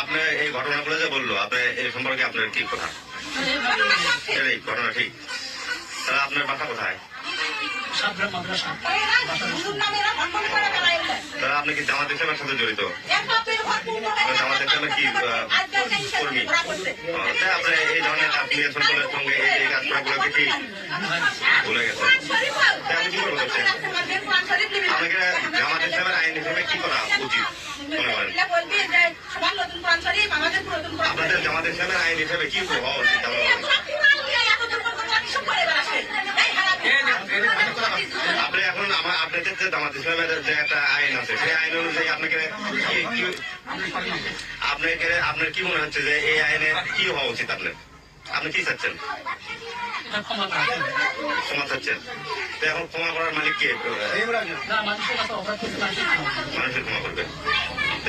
আপনি এই ঘটনাগুলো যে বলল আপনি এই সম্পর্কে আপনার কি কথা? এটাই ঘটনা ঠিক। তাহলে আপনার বাসা কোথায়? তাহলে আপনি কি জামাত ইসলামের সাথে জড়িত? জামাত ইসলামের কি কর্মী? তাই আপনি এই ধরনের অ্যাপ্লিকেশন করার সঙ্গে এই এই কাজগুলো কি ভুলে গেছেন। তাই আমি কি করব আপনাকে জামাত ইসলামের আইন হিসেবে কি করা উচিত? মনে করেন। আইন হিসেবে কি হওয়া উচিত আপনি এখন আমার আপনাদের যে ইসলামের যে একটা আইন আছে সেই আইন অনুযায়ী আপনাকে কি- কি- আপনাকে আপনার কি মনে হচ্ছে যে এই আইনে কি হওয়া উচিত আপনার? আপনি কি চাচ্ছেন? ক্ষমা চাচ্ছেন? তো এখন ক্ষমা করার মালিক কে? মানুষের ক্ষমা করবে।